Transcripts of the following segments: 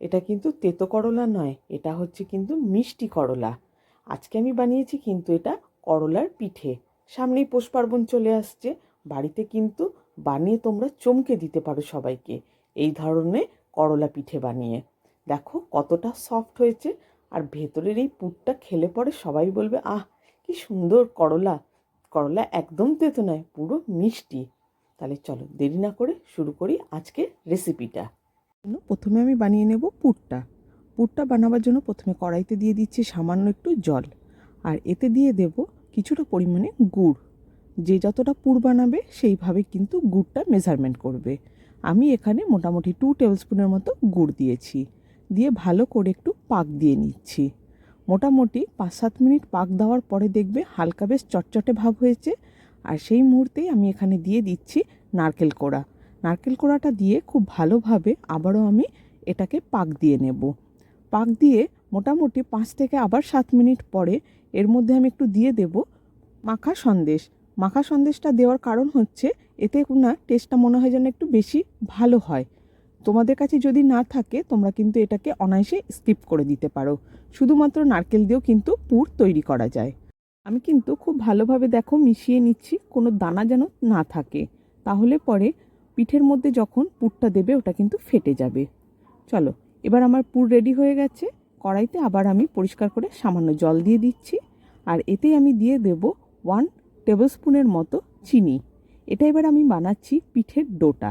এটা কিন্তু তেতো করলা নয়, এটা হচ্ছে কিন্তু মিষ্টি করলা। আজকে আমি বানিয়েছি কিন্তু এটা করলার পিঠে। সামনেই পৌষ পার্বণ চলে আসছে, বাড়িতে কিন্তু বানিয়ে তোমরা চমকে দিতে পারো সবাইকে এই ধরনের করলা পিঠে বানিয়ে। দেখো কতটা সফট হয়েছে আর ভেতরের এই পুরটা খেলে পরে সবাই বলবে, আহ, কি সুন্দর করলা। করলা একদম তেতো নয়, পুরো মিষ্টি। তাহলে চলো দেরি না করে শুরু করি আজকের রেসিপিটা জন্য প্রথমে আমি বানিয়ে নেব পুরটা। পুরটা বানাবার জন্য প্রথমে কড়াইতে দিয়ে দিচ্ছি সামান্য একটু জল। আর এতে দিয়ে দেব কিছুটা পরিমাণে গুড়। যে যতটা পুর বানাবে সেইভাবে কিন্তু গুড়টা মেজারমেন্ট করবে। আমি এখানে মোটামুটি টু টেবিল স্পুনের মতো গুড় দিয়েছি। দিয়ে ভালো করে একটু পাক দিয়ে নিচ্ছি। মোটামুটি পাঁচ সাত মিনিট পাক দেওয়ার পরে দেখবে হালকা বেশ চটচটে ভাব হয়েছে। আর সেই মুহূর্তেই আমি এখানে দিয়ে দিচ্ছি নারকেল কোড়া। নারকেল কোড়াটা দিয়ে খুব ভালোভাবে আবারও আমি এটাকে পাক দিয়ে নেব। পাক দিয়ে মোটামুটি পাঁচ থেকে আবার সাত মিনিট পরে এর মধ্যে আমি একটু দিয়ে দেব মাখা সন্দেশ। মাখা সন্দেশটা দেওয়ার কারণ হচ্ছে এতে না টেস্টটা মনে হয় যেন একটু বেশি ভালো হয়। তোমাদের কাছে যদি না থাকে তোমরা কিন্তু এটাকে অনায়াসে স্কিপ করে দিতে পারো। শুধুমাত্র নারকেল দিয়েও কিন্তু পুর তৈরি করা যায়। আমি কিন্তু খুব ভালোভাবে দেখো মিশিয়ে নিচ্ছি, কোনো দানা যেন না থাকে। তাহলে পরে পিঠের মধ্যে যখন পুরটা দেবে, ওটা কিন্তু ফেটে যাবে। চলো, এবার আমার পুর রেডি হয়ে গেছে। কড়াইতে আবার আমি পরিষ্কার করে সামান্য জল দিয়ে দিচ্ছি। আর এতেই আমি দিয়ে দেব ওয়ান টেবিল স্পুনের মতো চিনি। এটা এবার আমি বানাচ্ছি পিঠের ডোটা।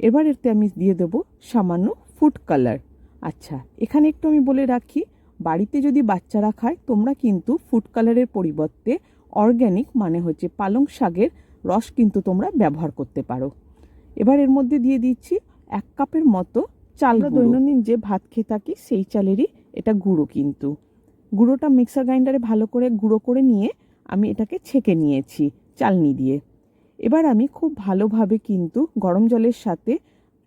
এবার এতে আমি দিয়ে দেব সামান্য ফুড কালার আচ্ছা এখানে একটু আমি বলে রাখি, বাড়িতে যদি বাচ্চারা খায়, তোমরা কিন্তু ফুড কালারের পরিবর্তে অর্গ্যানিক মানে হচ্ছে পালং শাকের রস কিন্তু তোমরা ব্যবহার করতে পারো। এবার এর মধ্যে দিয়ে দিচ্ছি এক কাপের মতো চাল দৈনন্দিন যে ভাত খেয়ে থাকি সেই চালেরই এটা গুঁড়ো কিন্তু। গুঁড়োটা মিক্সার গ্রাইন্ডারে ভালো করে গুঁড়ো করে নিয়ে আমি এটাকে ছেঁকে নিয়েছি চালনি দিয়ে। এবার আমি খুব ভালোভাবে কিন্তু গরম জলের সাথে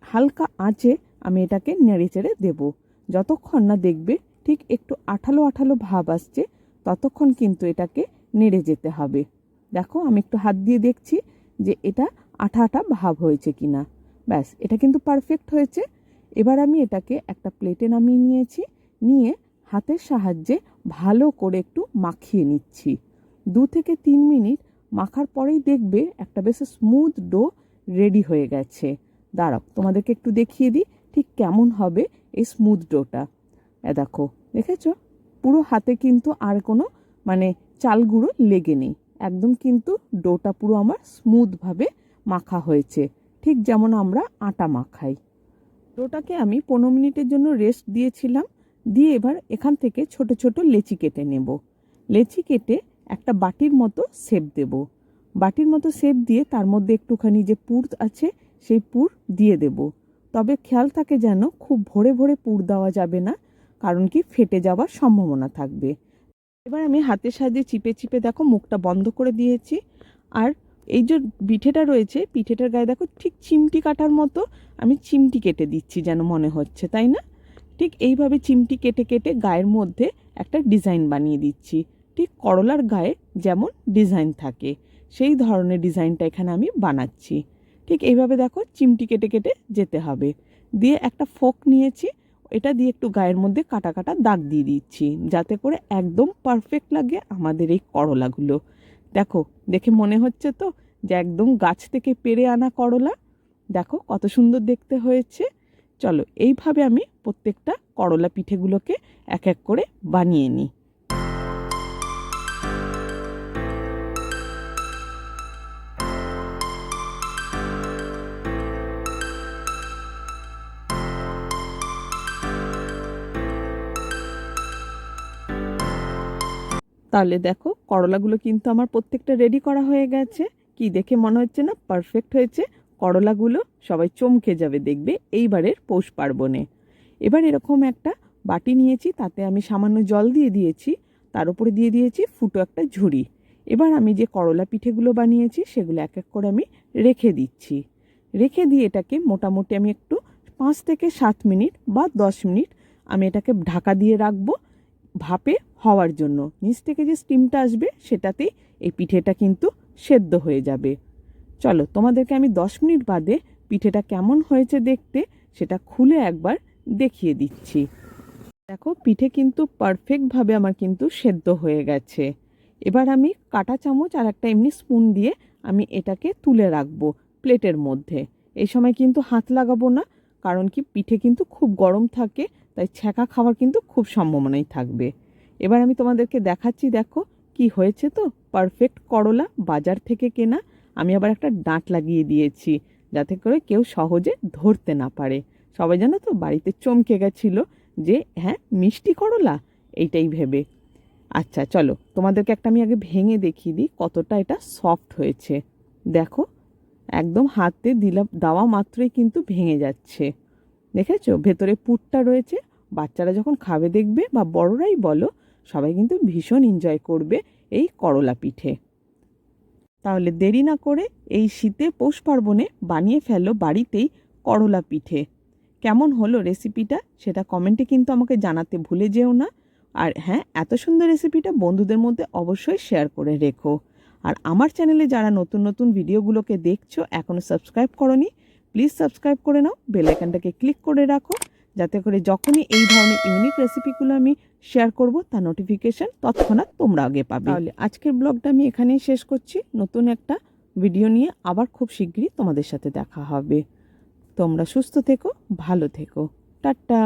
হালকা আঁচে আমি এটাকে নেড়ে চেড়ে দেবো। যতক্ষণ না দেখবে ঠিক একটু আঠালো আঠালো ভাব আসছে ততক্ষণ কিন্তু এটাকে নেড়ে যেতে হবে। দেখো আমি একটু হাত দিয়ে দেখছি যে এটা আঠা আঠা ভাব হয়েছে কিনা। ব্যাস, এটা কিন্তু পারফেক্ট হয়েছে। এবার আমি এটাকে একটা প্লেটে নামিয়ে নিয়েছি, নিয়ে হাতের সাহায্যে ভালো করে একটু মাখিয়ে নিচ্ছি। দু থেকে তিন মিনিট মাখার পরেই দেখবে একটা বেশ স্মুথ ডো রেডি হয়ে গেছে। দাঁড়াও, তোমাদেরকে একটু দেখিয়ে দিই ঠিক কেমন হবে এই স্মুথ ডোটা এ দেখো, দেখেছ? পুরো হাতে কিন্তু আর কোনো মানে চালগুঁড়ো লেগে নেই। একদম কিন্তু ডোটা পুরো আমার স্মুথভাবে মাখা হয়েছে। ঠিক যেমন আমরা আটা মাখাই। ডোটাকে আমি পনেরো মিনিটের জন্য রেস্ট দিয়েছিলাম। দিয়ে এবার এখান থেকে ছোট ছোট লেচি কেটে নেব। লেচি কেটে একটা বাটির মতো শেপ দেব। বাটির মতো শেপ দিয়ে তার মধ্যে একটুখানি যে পুর আছে, সেই পুর দিয়ে দেব। তবে খেয়াল থাকে যেন খুব ভরে ভরে পুর দেওয়া যাবে না, কারণ কি ফেটে যাওয়ার সম্ভাবনা থাকবে। এবার আমি হাতের সাহায্যে চিপে চিপে দেখো মুখটা বন্ধ করে দিয়েছি। আর এই যে পিঠেটা রয়েছে, পিঠেটার গায়ে দেখো ঠিক চিমটি কাটার মতো আমি চিমটি কেটে দিচ্ছি যেন মনে হচ্ছে, তাই না? ঠিক এইভাবে চিমটি কেটে কেটে গায়ের মধ্যে একটা ডিজাইন বানিয়ে দিচ্ছি। ঠিক করলার গায়ে যেমন ডিজাইন থাকে, সেই ধরনের ডিজাইনটা এখানে আমি বানাচ্ছি। ঠিক এইভাবে দেখো চিমটি কেটে কেটে যেতে হবে। দিয়ে একটা ফোক নিয়েছি, এটা দিয়ে একটু গায়ের মধ্যে কাটা কাটা দাগ দিয়ে দিচ্ছি, যাতে করে একদম পারফেক্ট লাগে আমাদের এই করলাগুলো। দেখো, দেখে মনে হচ্ছে তো যে একদম গাছ থেকে পেরে আনা করলা। দেখো কত সুন্দর দেখতে হয়েছে। চলো, এইভাবে আমি প্রত্যেকটা করলা পিঠেগুলোকে এক এক করে বানিয়ে নিই। তাহলে দেখো করলাগুলো কিন্তু আমার প্রত্যেকটা রেডি করা হয়ে গেছে। কি দেখে মনে হচ্ছে না? পারফেক্ট হয়েছে। করলাগুলো সবাই চমকে যাবে দেখবে এইবারের পৌষ পার্বণে। এবার এরকম একটা বাটি নিয়েছি, তাতে আমি সামান্য জল দিয়ে দিয়েছি। তার উপরে দিয়ে দিয়েছি ফুটো একটা ঝুড়ি। এবার আমি যে করলা পিঠেগুলো বানিয়েছি, সেগুলো এক এক করে আমি রেখে দিচ্ছি। রেখে দিয়ে এটাকে মোটামুটি আমি একটু পাঁচ থেকে সাত মিনিট বা দশ মিনিট আমি এটাকে ঢাকা দিয়ে রাখব। ভাপে হওয়ার জন্য। নিচ থেকে যে স্টিমটা আসবে, সেটাতেই এই পিঠেটা কিন্তু সেদ্ধ হয়ে যাবে। চলো, তোমাদেরকে আমি দশ মিনিট বাদে পিঠেটা কেমন হয়েছে দেখতে, সেটা খুলে একবার দেখিয়ে দিচ্ছি। দেখো, পিঠে কিন্তু পারফেক্টভাবে আমার কিন্তু সেদ্ধ হয়ে গেছে। এবার আমি কাটা চামচ আর একটা এমনি স্পুন দিয়ে আমি এটাকে তুলে রাখব প্লেটের মধ্যে। এই সময় কিন্তু হাত লাগাবো না, কারণ কি, পিঠে কিন্তু খুব গরম থাকে তাই ছ্যাঁকা খাওয়ার কিন্তু খুব সম্ভাবনাই থাকবে। এবার আমি তোমাদেরকে দেখাচ্ছি, দেখো, কি হয়েছে তো? পারফেক্ট করলা বাজার থেকে কেনা। আমি আবার একটা ডাঁট লাগিয়ে দিয়েছি, যাতে করে কেউ সহজে ধরতে না পারে। সবাই জানো তো, বাড়িতে চমকে গেছিল যে হ্যাঁ মিষ্টি করলা? এইটাই ভেবে। আচ্ছা চলো, তোমাদেরকে একটা আমি আগে ভেঙে দেখিয়ে দিই, কতটা এটা সফট হয়েছে। দেখো, একদম হাতে দিলাম, দেওয়া মাত্রই কিন্তু ভেঙে যাচ্ছে। দেখেছ? ভেতরে পুরটা রয়েছে। বাচ্চারা যখন খাবে দেখবে বা বড়রাই বলো, সবাই কিন্তু ভীষণ এনজয় করবে এই করলা পিঠে। তাহলে দেরি না করে এই শীতে পৌষ পার্বণে বানিয়ে ফেলো বাড়িতেই করলা পিঠে। কেমন হলো রেসিপিটা সেটা কমেন্টে কিন্তু আমাকে জানাতে ভুলে যেও না। আর হ্যাঁ এত সুন্দর রেসিপিটা বন্ধুদের মধ্যে অবশ্যই শেয়ার করে রেখো। আর আমার চ্যানেলে যারা নতুন নতুন ভিডিওগুলোকে দেখছ এখনও সাবস্ক্রাইব করনি প্লিজ সাবস্ক্রাইব করে নাও বেল আইকনটাকে ক্লিক করে রাখো যাতে করে যখনই এই ধরনের ইউনিক রেসিপিগুলো আমি শেয়ার করব তার নোটিফিকেশান তৎক্ষণাৎ তোমরা আগে পাবে। তাহলে আজকের ব্লগটা আমি এখানেই শেষ করছি। নতুন একটা ভিডিও নিয়ে আবার খুব শিগগিরই তোমাদের সাথে দেখা হবে। তোমরা সুস্থ থেকো ভালো থেকো। টাটা!